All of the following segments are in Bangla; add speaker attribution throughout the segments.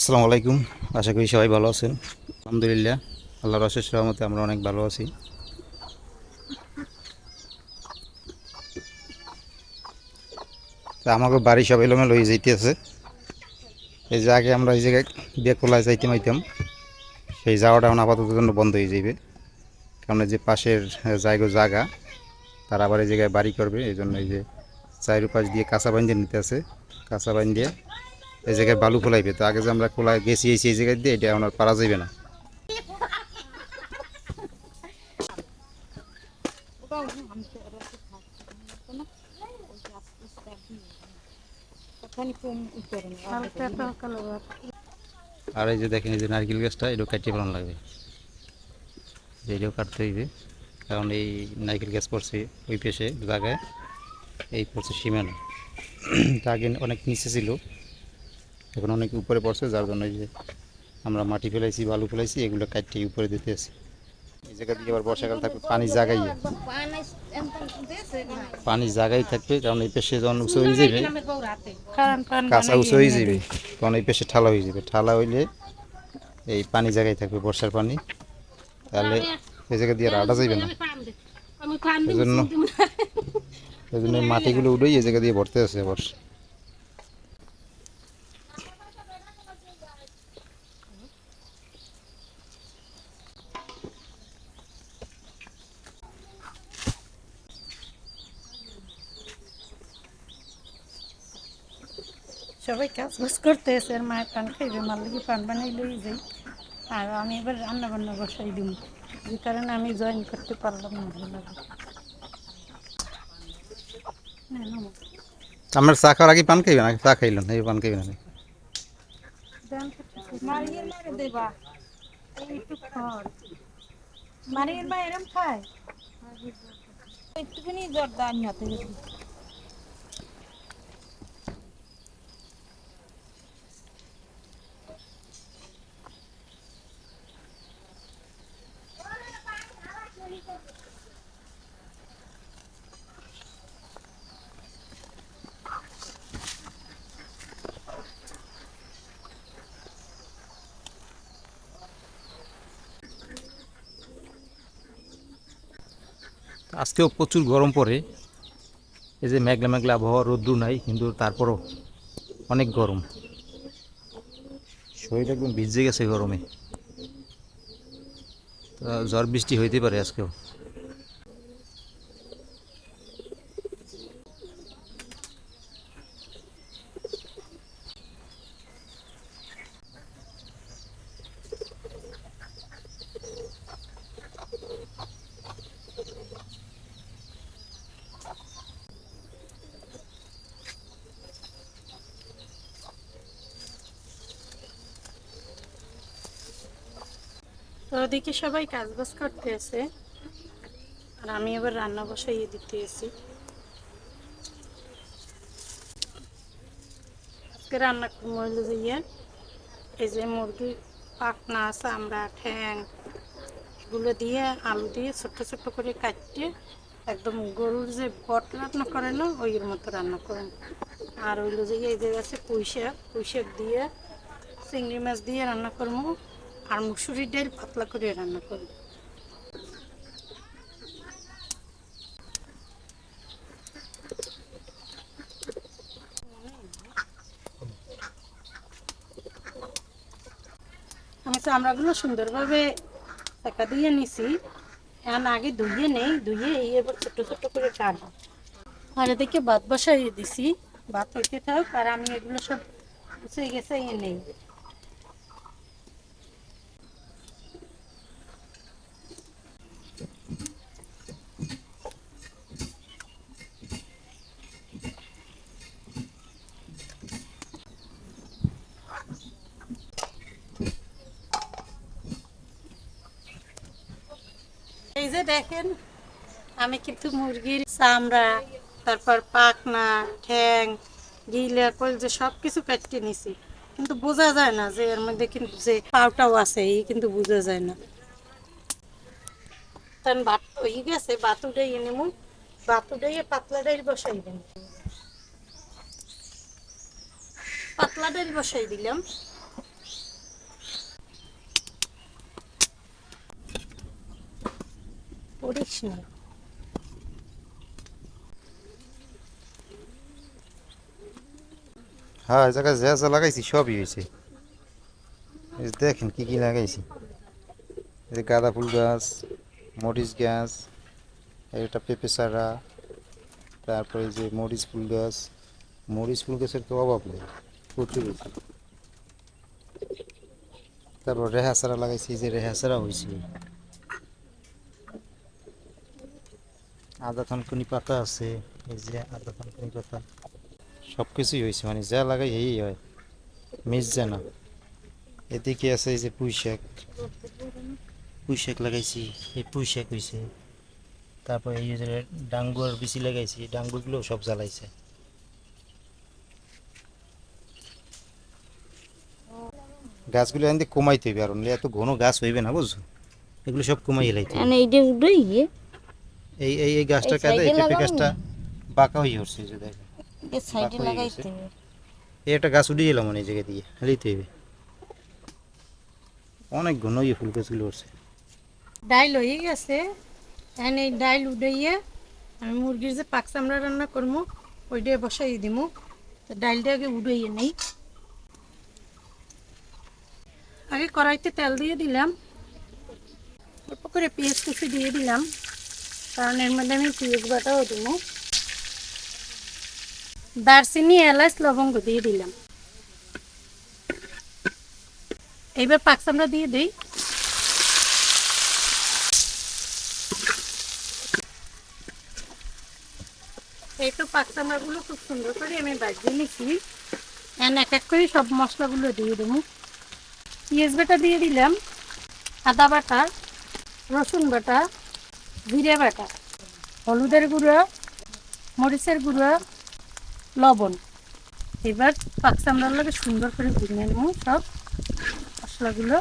Speaker 1: আসসালামু আলাইকুম। আশা করি সবাই ভালো আছেন। আলহামদুলিল্লাহ, আল্লাহর অশেষ রহমতে আমরা অনেক ভালো আছি। তা আমাকে বাড়ি সব এলোমেলো হয়ে যাইতেছে। এই যে আগে আমরা এই জায়গায় বেকলায় যাইতে মাইতাম সেই যাওয়াটা এখন আপাতত জন্য বন্ধ হয়ে যাইবে। কারণ যে পাশের জায়গা জায়গা, তারা আবার এই জায়গায় বাড়ি করবে। এই জন্য এই যে চায়ের পাশ দিয়ে কাঁচা বাইন দিয়ে নিতে আছে। কাঁচা বাইন দিয়ে এই জায়গায় বালু খোলাইবে। তো আগে যে আমরা খোলায় গেছি, এই জায়গায় দিয়ে এটা আর পারা যাবে না। আর এই যে দেখেন, এই যে নারকেল গাছটা, এটাও কাটিয়ে ফেলানো লাগবে। এটাও কাটতে হইবে। কারণ এই নারকেল গাছ পড়ছে ওই পেশে, জায়গায়। এই পড়ছে সীমানা। তা আগে অনেক নিচে ছিল। এখন অনেক উপরে পড়ছে যার জন্য এই যে আমরা মাটি ফেলাইছি বালু ফেলাইছি এগুলো কাটিয়ে উপরে দিতে আছি। এই জায়গা দিয়ে আবার বর্ষাকাল থাকবে পানি জাগাই পানি জাগাই থাকবে কারণ এই পেশে যখন উঁচু হয়ে যাবে কাঁচা উঁচু হয়ে যাবে। তখন এই পেশে ঠালা হয়ে যাবে। ঠালা হইলে এই পানি জায়গায় থাকবে বর্ষার পানি। তাহলে এই জায়গা দিয়ে রাটা যাবে না। এই জন্য এই জন্য মাটিগুলো উঠেই এই জায়গা দিয়ে ভরতে আছে আবার
Speaker 2: সবাই কাজ বাজ করতে এসে আর মায়ের পান খাইবে মার পান বানাই লই যাই আর আমি এবার রান্না বান্না বসাই দিব যে কারণে আমি জয়েন করতে পারলাম না।
Speaker 1: আমার চা খাওয়ার আগে পান খাইবে না চা খাইলেন এই পান খাইবে না।
Speaker 2: মারিয়ে মা এরম খায়? একটুখানি জর্দা আনি হাতে
Speaker 1: আজকেও প্রচুর গরম পড়ে। এই যে মেঘলা মেঘলা আবহাওয়া, রোদ্দুর নাই, কিন্তু তারপরও অনেক গরম। শরীর একদম ভিজে গেছে গরমে। ঝড় বৃষ্টি হইতে পারে আজকেও।
Speaker 2: ওদিকে সবাই কাজ বাজ করতে আছে। আর আমি এবার রান্না বসাইয়ে দিতে এসি আজকে রান্না করব হইল যে ইয়ে এই যে মুরগি পাখনা আমরা ঠ্যাং এগুলো দিয়ে, আলু দিয়ে ছোট্ট ছোট্ট করে কাটতে একদম গরুর যে বট রান্না করে না ওই মতো রান্না করেন আর ওইগুলো যে এই যে আছে পুঁই শাক পুঁই শাক দিয়ে, চিংড়ি মাছ দিয়ে রান্না করব। আর মুসুরির ডাল পাতলা করে রান্না করব আমি চামড়াগুলো সুন্দরভাবে টাকা দিয়ে নিছি। এখন আগে ধুয়ে নেই, ধুয়ে এবার ছোট ছোট করে কাটবো। আর এদিকে ভাত বসাই দিছি। ভাত হইতে থাক, আর আমি এগুলো সব গুছিয়ে গেছে ইয়ে নেই। দেখেন, আমি কিন্তু মুরগির চামড়া, তারপর পাখনা, ঠ্যাং, গিলা, কল যে সব কিছু কাটিয়ে নিছি। কিন্তু বোঝা যায় না যে এর মধ্যে কিন্তু যে পাউটাও আছে, এই কিন্তু বোঝা যায় না। তখন ভাত হয়ে গেছে, ভাত উঠাই নেব ভাত উঠাইয়ে পাতলা ডাইল বসাইবেন। পাতলা ডাইল বসাই দিলাম।
Speaker 1: হ্যাঁ এই জায়গায় যা যা লাগাইছি সবই হয়েছে। দেখেন কি কি লাগাইছি। এই গাঁদা ফুল গাছ, মরিচ গাছ একটা পেঁপে চারা, তারপরে যে মরিচ ফুল গাছ। মরিচ ফুল গাছের তো অভাব নেই, প্রচুর তারপর রেহা চারা লাগাইছি যে রেহা চারা হয়েছে। আদা থানকুনি পাতা আছে, এই যে আদা থানকুনি পাতা সব কিছুই হয়েছে মানে যা লাগাই এই হয়, মিস যায় না। এদিকে আছে এই যে পুঁই শাক পুঁই শাক লাগাইছি, এই পুঁই শাক হয়েছে তারপর এই যে ডাঙ্গুয়ার বিচি লাগাইছি ডাঙ্গুরগুলো সব জ্বালাইছে। গাছগুলো থেকে কমাইতে হবে আর এত ঘন গাছ হইবে না, বুঝছ? এগুলো সব কমাই হেলাইতে এই এই এই গাছটা কাজে এই পেঁপে গাছটা বাঁকা হয়ে উঠছে যে দেখো
Speaker 3: এই সাইডে লাগাইতে
Speaker 1: গেছে। এই একটা গাছ উঠিয়ে এলাম মানে এই জায়গা দিয়ে হেলিতে হবে। অনেক ঘন ইয়ে ফুল গাছগুলো উঠছে।
Speaker 2: ডাইল হয়ে গেছে। এখন এই ডাইল উঠাইয়ে আমি মুরগির যে পাক চামড়া রান্না করব ওইটা বসাই দিমু। তো ডাইলটা আগে উঠাইয়ে নেই। আগে কড়াইতে তেল দিয়ে দিলাম। অল্প করে পেঁয়াজ কুচি দিয়ে দিলাম। কারণ এর মধ্যে আমি পিঁয়াজ বাটাও দিব। দারচিনি, এলাচ, লবঙ্গ দিয়ে দিলাম। এইবার পাক চামড়া দিয়ে দিই। এই তো চামড়াগুলো খুব সুন্দর করে আমি বাজিয়ে নিচ্ছি এখন এক এক করে সব মশলাগুলো দিয়ে দেবো। পেঁয়াজ বাটা দিয়ে দিলাম, আদা বাটা, রসুন বাটা জিরে বাটা, হলুদের গুঁড়ো, মরিচের গুঁড়ো, লবণ। এবার পাক চামড়ার লাগে সুন্দর করে ভুনে নেব সব মশলাগুলো।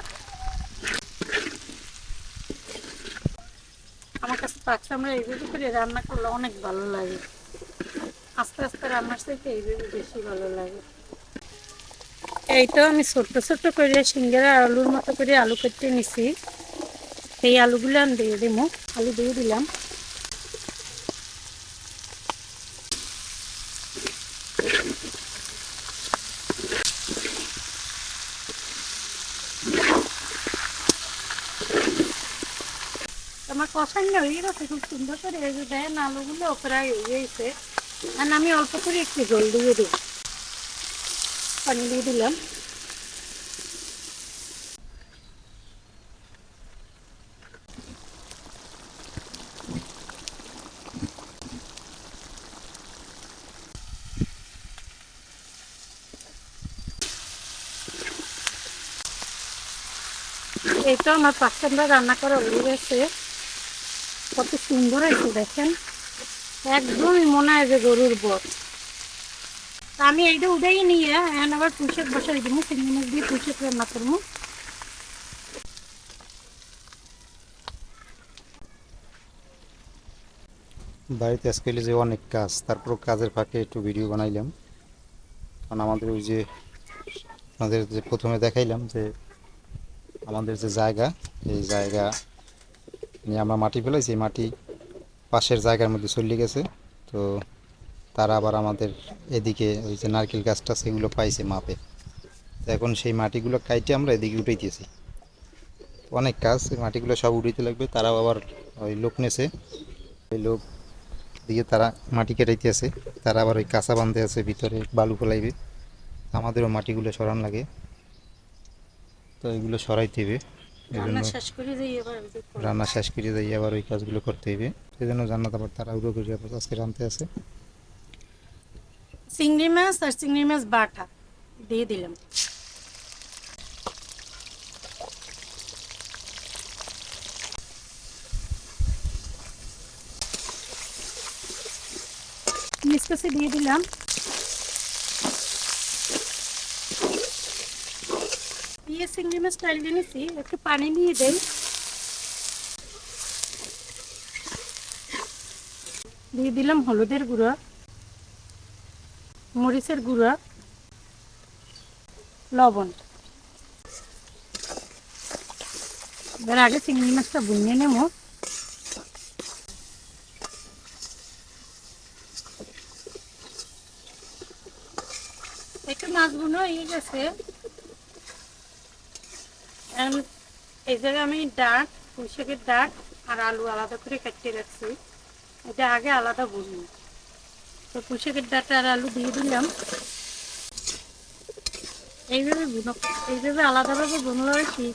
Speaker 2: আমার কাছে পাক চামড়া এইভাবে করে রান্না করলে অনেক ভালো লাগে। আস্তে আস্তে রান্নার থেকে এইভাবে বেশি ভালো লাগে। এই তো আমি ছোট্ট ছোট্ট করে সিঙ্গারা আলুর মতো করে আলু কেটে নিছি। এই আলুগুলো আমি দিয়ে দেবো। আলু দিয়ে দিলাম। আমার কষানো হয়ে গেছে, খুব সুন্দর করে এই যে দেন আলুগুলো প্রায় হয়ে গেছে। আর আমি অল্প করে একটু জল দিয়ে দিই। পানি দিয়ে দিলাম। তো আমার পাঁচটা রান্না করা হয়ে গেছে। কত সুন্দর হয়েছে দেখেন। একদমই মনে হয় যে গরুর বট আমি এইটা উঠেই নিয়ে এখন আবার পুষেক বসাই দিব চিংড়ি মাছ দিয়ে পুষেক রান্না করব।
Speaker 1: বাড়িতে আজকে যে অনেক কাজ তারপর কাজের ফাঁকে একটু ভিডিও বানাইলাম। কারণ আমাদের ওই যে, আমাদের যে প্রথমে দেখাইলাম যে আমাদের যে জায়গা, এই জায়গা নিয়ে আমরা মাটি ফেলাইছি, এই মাটি পাশের জায়গার মধ্যে চলে গেছে। তো তারা আবার আমাদের এদিকে ওই যে নারকেল গাছটা সেগুলো পাইছে মাপে। তো এখন সেই মাটিগুলো কাইটে আমরা এদিকে উঠাইতেছি। অনেক কাজ মাটিগুলো সব উঠাইতে লাগবে। তারাও আবার ওই লোক নেছে। ওই লোক দিয়ে তারা মাটি কেটাইতে আছে তারা আবার ওই কাঁচা বাঁধতে আছে, ভিতরে বালু ফেলাইবে। আমাদেরও মাটিগুলো সরান লাগে। তো এগুলো সরাইতে হবে।
Speaker 2: রান্না শেষ করে যাই
Speaker 1: আবার ওই কাজগুলো করতে হইবে সেই জন্য জান্নাত আবার তারা উড়ো করে আবার আজকে রানতে আছে।
Speaker 2: চিংড়ি মাছ আর চিংড়ি মাছ বাটা দিয়ে দিলাম। মিসকাসে দিয়ে দিলাম। দিয়ে চিংড়ি মাছ ডাল নিয়েছি, একটু পানি নিয়ে দেই। দিয়ে দিলাম হলুদের গুঁড়া, মরিচের গুঁড়ো, লবণ। এবার আগে চিংড়ি মাছটা বুনিয়ে নেব। একটু মাছগুলো বুনো হয়ে গেছে। এই জায়গায় আমি ডাক, পুঁইশাকের ডাক আর আলু আলাদা করে কাটিয়ে রাখছি। এটা আগে আলাদা বুঝি তো পুঁইশাকের ডাটা আর আলু দিয়ে দিলাম। এইভাবে বুনো, এইভাবে আলাদাভাবে বুনলে হয় কি,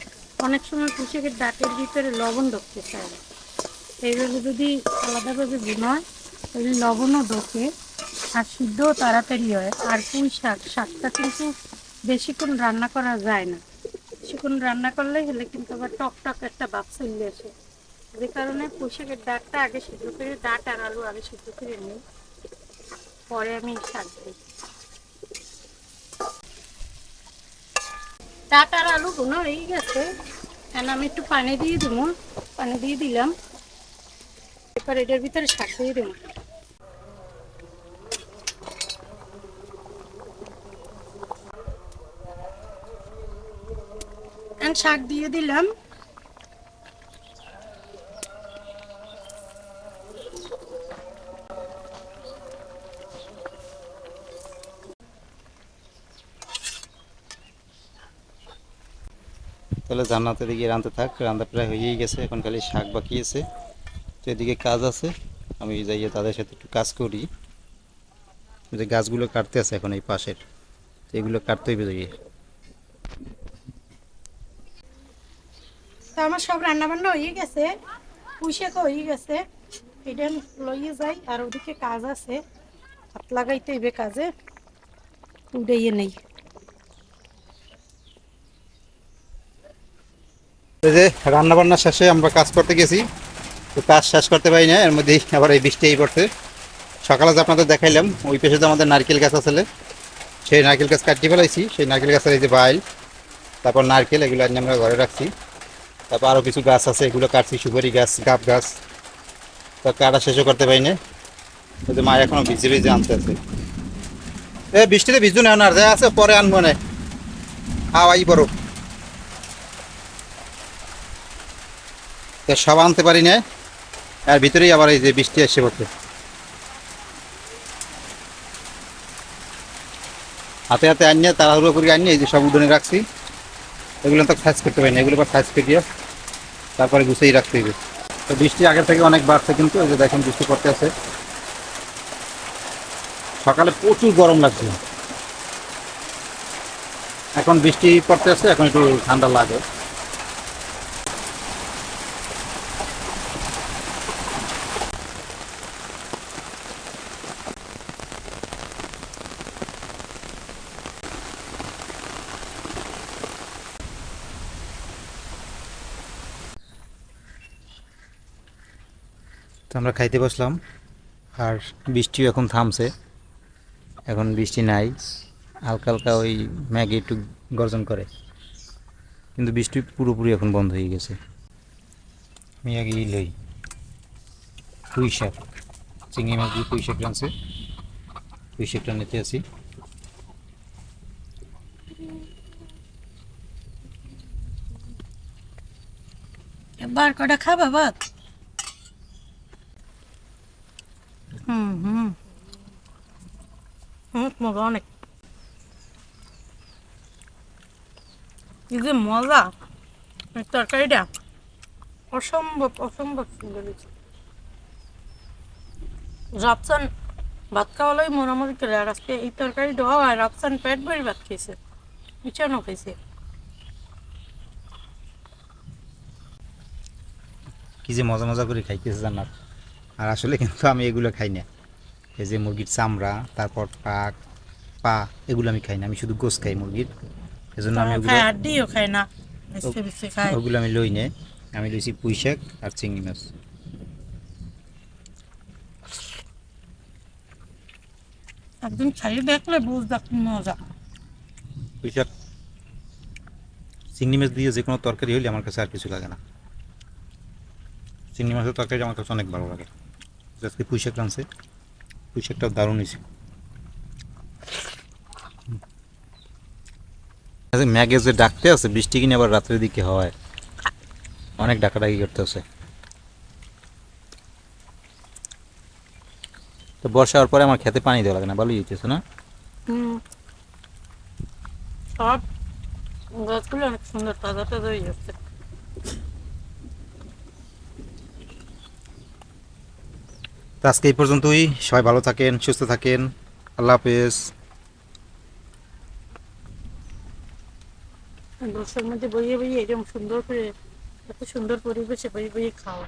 Speaker 2: অনেক সময় পুঁইশাকের ডাটের ভিতরে লবণ ঢুকতে চায় না। এইভাবে যদি আলাদাভাবে বুনো হয়, তাহলে লবণও ঢোকে আর সিদ্ধও তাড়াতাড়ি হয়। আর পুঁই শাক শাকটা কিন্তু বেশিক্ষণ রান্না করা যায় না। বেশিক্ষণ রান্না করলে হলে কিন্তু আবার টক টক একটা ভাব চলে আসে। যে কারণে পুঁই শাকের ডাঁটটা আগে সিদ্ধ করে, ডাঁট আর আলু আগে সিদ্ধ করে নিই। পরে আমি শাক দিই। ডাঁট আর আলু বোনা হয়ে গেছে। এখন আমি একটু পানি দিয়ে দেবো। পানি দিয়ে দিলাম। এবার এটার ভিতরে শাক দিয়ে দেবো। এখন শাক দিয়ে দিলাম
Speaker 1: তাহলে জান্নাতের দিকে রাঁধতে থাক, রান্না প্রায় হয়েই গেছে, এখন খালি শাক বাকি আছে। তো এদিকে কাজ আছে, আমি যাইয়ে তাদের সাথে একটু কাজ করি। যে গাছগুলো কাটতে আছে এখন এই পাশের, তো এগুলো কাটতে হইবে
Speaker 2: তো আমার সব রান্না বান্না হয়ে গেছে। পুষেকে হয়ে গেছে। এটা লইয়ে যাই, আর ওদিকে কাজ আছে। হাত লাগাইতে হইবে কাজে। উড়াইয়ে নেই।
Speaker 1: এই যে রান্না বান্না শেষে আমরা কাজ করতে গেছি। তো কাজ শেষ করতে পারি না এর মধ্যেই আবার এই বৃষ্টি এই পড়ছে। সকালে যে আপনাদের দেখাইলাম, ওই পেশে তো আমাদের নারকেল গাছ আসলে সেই নারকেল গাছ কাটিয়ে ফেলাইছি। সেই নারকেল গাছের এই যে বাইল, তারপর নারকেল, এগুলো আমরা ঘরে রাখছি। তারপর আরও কিছু গাছ আছে, এগুলো কাটছি, সুপারি গাছ, গাব গাছ। তো কাটা শেষও করতে পারি না মা এখনও ভিজে ভিজে আনতে আছে এ, বৃষ্টিতে ভিজু না আর যা আছে পরে আনব না। হাওয়াই বড় তো সব আনতে পারি না। আর ভিতরেই আবার এই যে বৃষ্টি এসে পড়ছে হাতে হাতে আনিয়ে, তাড়াহুড়ো করে আনিয়ে এই যে সব উঠোনে রাখছি। এগুলো তো সাইজ করতে পারি না, এগুলো সাইজ করিয়ে তারপরে গুছিয়ে রাখতে হবে। তো বৃষ্টি আগের থেকে অনেক বাড়ছে কিন্তু, এই যে দেখেন বৃষ্টি পড়তে আছে। সকালে প্রচুর গরম লাগছে। এখন বৃষ্টি পড়তে আছে, এখন একটু ঠান্ডা লাগে। তো আমরা খাইতে বসলাম। আর বৃষ্টিও এখন থামছে। এখন বৃষ্টি নাই। হালকা হালকা ওই ম্যাগি একটু গর্জন করে। কিন্তু বৃষ্টি পুরোপুরি এখন বন্ধ হয়ে গেছে। আমি আগে লই। পুঁই শাক। চিংড়ি মাছ পুঁই শাক রাঁধছে। পুঁই শাকটা নিতে আসি
Speaker 2: এবার কটা খাবা, ভাত? হুম হুম মজা অনেক কি যে মজা এই তরকারিটা অসম্ভব অসম্ভব সুন্দর হয়েছে ভাত খাওয়ালাই মোটামুটি করে আর আজকে এই তরকারি দেওয়া হয় রাফসান পেট ভরি ভাত খেয়েছে বিছানো খেয়েছে
Speaker 1: কি যে মজা মজা করে খাইতেছে জান্নাত আর আসলে কিন্তু আমি এগুলো খাই না। এই যে মুরগির চামড়া তারপর পাক পা এগুলো আমি খাই না। আমি শুধু গোস খাই মুরগির। এজন্য আমি ওগুলো
Speaker 2: খায় আড্ডিও না
Speaker 1: ওগুলো আমি লই নে। আমি লইছি পুঁই শাক আর চিংড়ি মাছ।
Speaker 2: খাইয়ে দেখলে বুঝ মজা।
Speaker 1: পুঁই শাক চিংড়ি মাছ দিয়ে যে কোনো তরকারি হইলে আমার কাছে আর কিছু লাগে না। চিংড়ি মাছের তরকারি আমার কাছে অনেক ভালো লাগে। আজকে পুঁই শাক রাঁধছে। পুঁই শাকটাও দারুণ হয়েছে। আচ্ছা, ম্যাগে যে ডাকতে আছে বৃষ্টি কিনে আবার রাত্রের দিকে হয়। অনেক ডাকাডাকি করতে আছে। তো বর্ষা হওয়ার পরে আমার খেতে পানি দেওয়া লাগে না ভালোই হইতেছে না?
Speaker 2: হুম। সব গাছগুলো অনেক সুন্দর তাজা তাজা হয়ে যাচ্ছে।
Speaker 1: তো আজকে এই পর্যন্তই। সবাই ভালো থাকেন, সুস্থ থাকেন। আল্লাহ হাফেজ।
Speaker 2: বর্ষার মধ্যে বইয়ে বইয়ে এরকম সুন্দর করে, এত সুন্দর পরিবেশে বইয়ে বইয়ে খাওয়া।